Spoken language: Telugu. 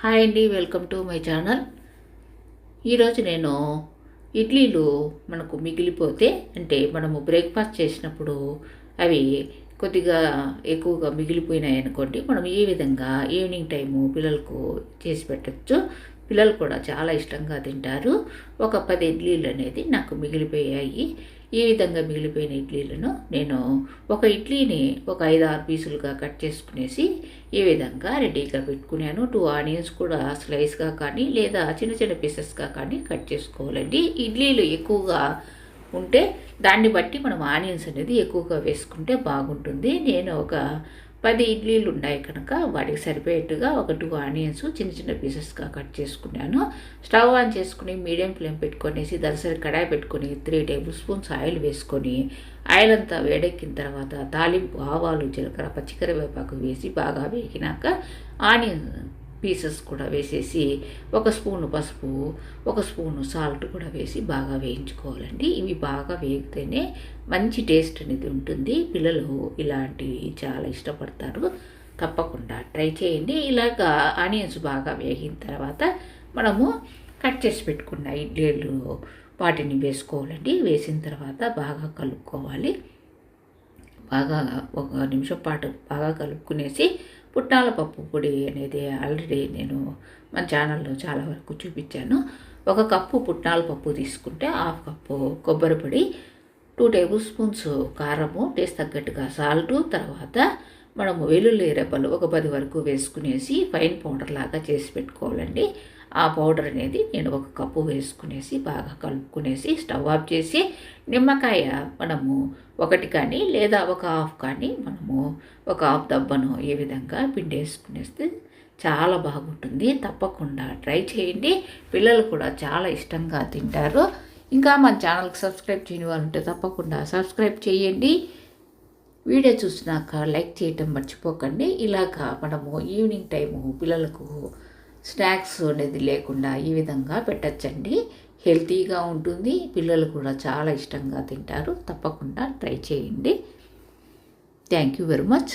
హాయ్ అండి వెల్కమ్ టు మై ఛానల్. ఈరోజు నేను ఇడ్లీలు మనకు మిగిలిపోతే అంటే మనము బ్రేక్ఫాస్ట్ చేసినప్పుడు అవి కొద్దిగా ఎక్కువగా మిగిలిపోయినాయి అనుకోండి మనం ఈ విధంగా ఈవినింగ్ టైము పిల్లలకు చేసి పెట్టచ్చు. పిల్లలు కూడా చాలా ఇష్టంగా తింటారు. ఒక పది ఇడ్లీలు అనేది నాకు మిగిలిపోయాయి. ఈ విధంగా మిగిలిపోయిన ఇడ్లీలను నేను ఒక ఇడ్లీని ఒక ఐదు ఆరు పీసులుగా కట్ చేసుకునేసి ఈ విధంగా రెడీగా పెట్టుకున్నాను. టూ ఆనియన్స్ కూడా స్లైస్గా కానీ లేదా చిన్న చిన్న పీసెస్గా కానీ కట్ చేసుకోవాలండి. ఇడ్లీలు ఎక్కువగా ఉంటే దాన్ని బట్టి మనం ఆనియన్స్ అనేది ఎక్కువగా వేసుకుంటే బాగుంటుంది. నేను ఒక పది ఇడ్లీలు ఉన్నాయి కనుక వాటికి సరిపోయేట్టుగా ఒక టూ ఆనియన్స్ చిన్న చిన్న పీసెస్గా కట్ చేసుకున్నాను. స్టవ్ ఆన్ చేసుకుని మీడియం ఫ్లేమ్ పెట్టుకొనేసి దరసరి కడాయి పెట్టుకొని త్రీ టేబుల్ స్పూన్స్ ఆయిల్ వేసుకొని ఆయిల్ అంతా వేడెక్కిన తర్వాత తాలింపు ఆవాలు జీలకర్ర పచ్చికరివేపాకు వేసి బాగా వేగినాక ఆనియన్ పీసెస్ కూడా వేసేసి ఒక స్పూను పసుపు ఒక స్పూను సాల్ట్ కూడా వేసి బాగా వేయించుకోవాలండి. ఇవి బాగా వేగితేనే మంచి టేస్ట్ అనేది ఉంటుంది. పిల్లలు ఇలాంటివి చాలా ఇష్టపడతారు. తప్పకుండా ట్రై చేయండి. ఇలాగా ఆనియన్స్ బాగా వేగిన తర్వాత మనము కట్ చేసి పెట్టుకున్న ఇడ్లీలు వాటిని వేసుకోవాలండి. వేసిన తర్వాత బాగా కలుపుకోవాలి. బాగా ఒక నిమిషం పాటు బాగా కలుపుకునేసి పుట్నాల పప్పు పొడి అనేది ఆల్రెడీ నేను మన ఛానల్లో చాలా వరకు చూపించాను. ఒక కప్పు పుట్నాల పప్పు తీసుకుంటే హాఫ్ కప్పు కొబ్బరి పొడి టూ టేబుల్ స్పూన్స్ కారము టేస్ట్ తగ్గట్టుగా సాల్ట్ తర్వాత మనము వెల్లుల్లి రెబ్బలు ఒక పది వరకు వేసుకునేసి ఫైన్ పౌడర్ లాగా చేసి పెట్టుకోవాలండి. ఆ పౌడర్ అనేది నేను ఒక కప్పు వేసుకునేసి బాగా కలుపుకునేసి స్టవ్ ఆఫ్ చేసి నిమ్మకాయ మనము ఒకటి కానీ లేదా ఒక హాఫ్ కానీ మనము ఒక హాఫ్ దబ్బను ఈ విధంగా పిండి వేసుకునేస్తే చాలా బాగుంటుంది. తప్పకుండా ట్రై చేయండి. పిల్లలు కూడా చాలా ఇష్టంగా తింటారు. ఇంకా మన ఛానల్కి సబ్స్క్రైబ్ చేయని వాళ్ళు ఉంటే తప్పకుండా సబ్స్క్రైబ్ చేయండి. వీడియో చూసినాక లైక్ చేయటం మర్చిపోకండి. ఇలాగా మనము ఈవినింగ్ టైము పిల్లలకు స్నాక్స్ అనేది లేకుండా ఈ విధంగా పెట్టచ్చండి. హెల్తీగా ఉంటుంది. పిల్లలు కూడా చాలా ఇష్టంగా తింటారు. తప్పకుండా ట్రై చేయండి. Thank you very much.